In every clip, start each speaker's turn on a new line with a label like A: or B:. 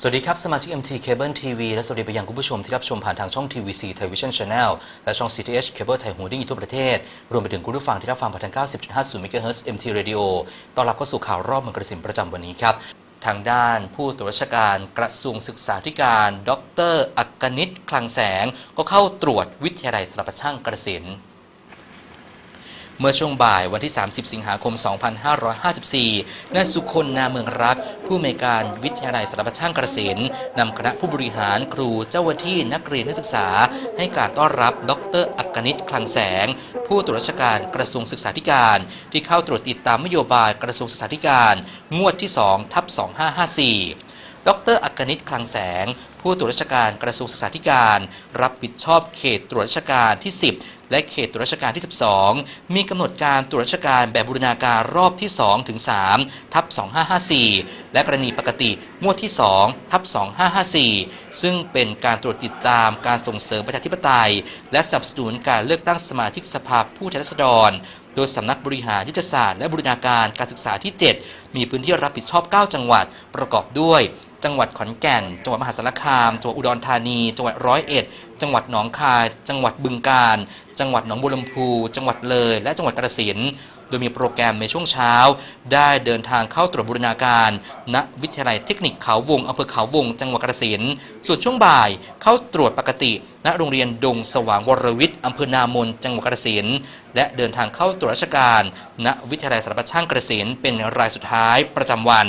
A: สวัสดีครับ สมาชิก MT Cable TV และสวัสดีไปยังคุณผู้ชมที่รับชมผ่านทางช่อง TVC Television Channel และช่อง CTH Cable ไทยหูดิ้งทั่วประเทศ รวมไปถึงคุณผู้ฟังที่รับฟังผ่านทาง 90.50 MHz MT Radio ต้อนรับเข้าสู่ข่าวรอบเมืองกระสินประจำวันนี้ครับ ทางด้านผู้ตรวจราชการกระทรวงศึกษาธิการ ดร อักกนิต คลังแสง ก็เข้าตรวจวิทยาลัยสารพัดช่างกระสิน เมื่อช่วงบ่ายวันที่ 30 สิงหาคม 2554 นายสุคนนาเมืองรัก ผู้อำนวยการวิทยาลัยสารพัดช่างกระสินนำคณะผู้บริหารครูเจ้าหน้าที่นักเรียนนักศึกษา ให้การต้อนรับ ดร อักนิตคลังแสง ผู้ตรวจราชการกระทรวงศึกษาธิการ ที่เข้าตรวจติดตามนโยบายกระทรวงศึกษาธิการ งวดที่2ทับ2554ดรอักกนิตคลังแสง ผู้ตรวจราชการกระทรวงศึกษาธิการ รับผิดชอบเขตตรวจราชการที่ 10 และเขตตรวจราชการที่ 12 มีกำหนดการตรวจราชการแบบบูรณาการรอบที่ 2 ถึง 3 ทับ 2554 และกรณีปกติงวดที่ 2 ทับ 2554 ซึ่งเป็นการตรวจติดตามการส่งเสริมประชาธิปไตย และสนับสนุนการเลือกตั้งสมาชิกสภาผู้แทนราษฎร โดยสำนักบริหารยุทธศาสตร์และบูรณาการการศึกษาที่ 7 มีพื้นที่รับผิดชอบ 9 จังหวัดประกอบด้วย จังหวัดขอนแก่น จังหวัดมหาสารคาม จังหวัดอุดรธานี จังหวัดร้อยเอ็ด จังหวัดหนองคาย จังหวัดบึงกาฬ จังหวัดหนองบัวลำพู จังหวัดเลย และจังหวัดกระสินโดยมีโปรแกรมในช่วงเช้า ได้เดินทางเข้าตรวจบูรณาการ ณ วิทยาลัยเทคนิคเขาวงอำเภอเขาวง จังหวัดกระสินส่วนช่วงบ่ายเข้าตรวจปกติ ณ โรงเรียนดงสว่างวรวิทย์อำเภอนามน จังหวัดกระสินและเดินทางเข้าตรวจราชการ ณ วิทยาลัยสารพัดช่างกระสินเป็นรายสุดท้ายประจำวัน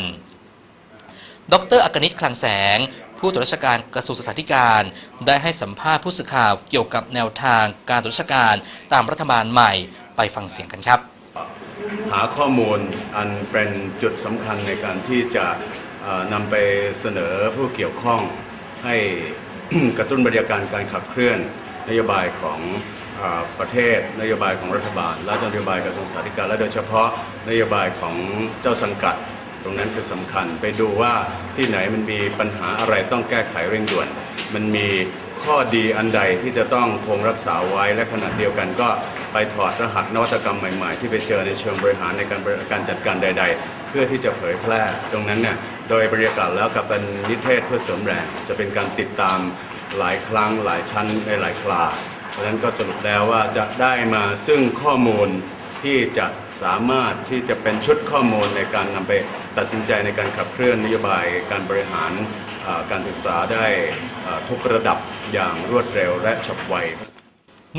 A: ดรอักนิตคลังแสง ผู้ตรวจราชการกระทรวงศึกษาธิการ ได้ให้สัมภาษณ์ผู้สื่อข่าวเกี่ยวกับแนวทางการตรวจราชการตามรัฐบาลใหม่ไปฟังเสียงกันครับ
B: หาข้อมูลอันเป็นจุดสำคัญในการที่จะนำไปเสนอผู้เกี่ยวข้องให้กระตุ้นบรรยากาศการขับเคลื่อนนโยบายของออประเทศ นโยบายของรัฐบาล และนโยบายกระทรวงศึกษาธิการและโดยเฉพาะนโยบายของเจ้าสังกัด ตรงนั้นคือสำคัญไปดูว่าที่ไหนมันมีปัญหาอะไรต้องแก้ไขเร่งด่วน มันมีข้อดีอันใดที่จะต้องคงรักษาไว้และขณะเดียวกันก็ไปถอดรหัสนวัตกรรมใหม่ๆ ที่ไปเจอในเชิงบริหารในการบริการจัดการใด ๆ เพื่อที่จะเผยแพร่ ตรงนั้นเนี่ยโดยบรรยากาศแล้วกับเป็นนิเทศเพื่อเสริมแรงจะเป็นการติดตามหลายครั้งหลายชั้นในหลายคลาเพราะฉะนั้นก็สรุปแล้วว่าจะได้มาซึ่งข้อมูล ที่จะสามารถที่จะเป็นชุดข้อมูลในการนำไปตัดสินใจในการขับเคลื่อนนโยบายการบริหารการศึกษาได้ทุกระดับอย่างรวดเร็วและฉับไว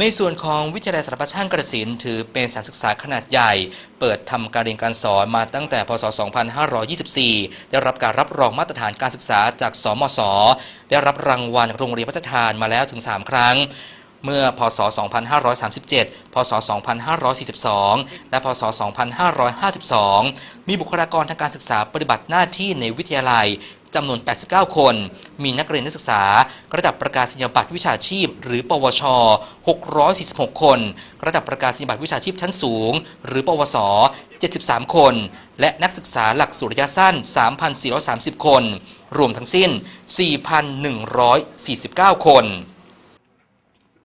A: ในส่วนของวิทยาลัยสารพัดช่างกระสินถือเป็นสถานศึกษาขนาดใหญ่ เปิดทำการเรียนการสอนมาตั้งแต่พศ 2524 ได้รับการรับรองมาตรฐานการศึกษาจากสมศ ได้รับรางวัลโรงเรียนพัฒทานมาแล้วถึง 3 ครั้ง เมื่อพศ 2537 พศ 2542 และพศ 2552 มีบุคลากรทางการศึกษาปฏิบัติหน้าที่ในวิทยาลัยจำนวน 89 คน มีนักเรียนนักศึกษา ระดับประกาศนียบัตรวิชาชีพ หรือ ปวช 646 คน ระดับประกาศนียบัตรวิชาชีพชั้นสูง หรือ ปวส 73 คน และนักศึกษาหลักสูตรระยะสั้น 3,430 คน รวมทั้งสิ้น 4,149 คน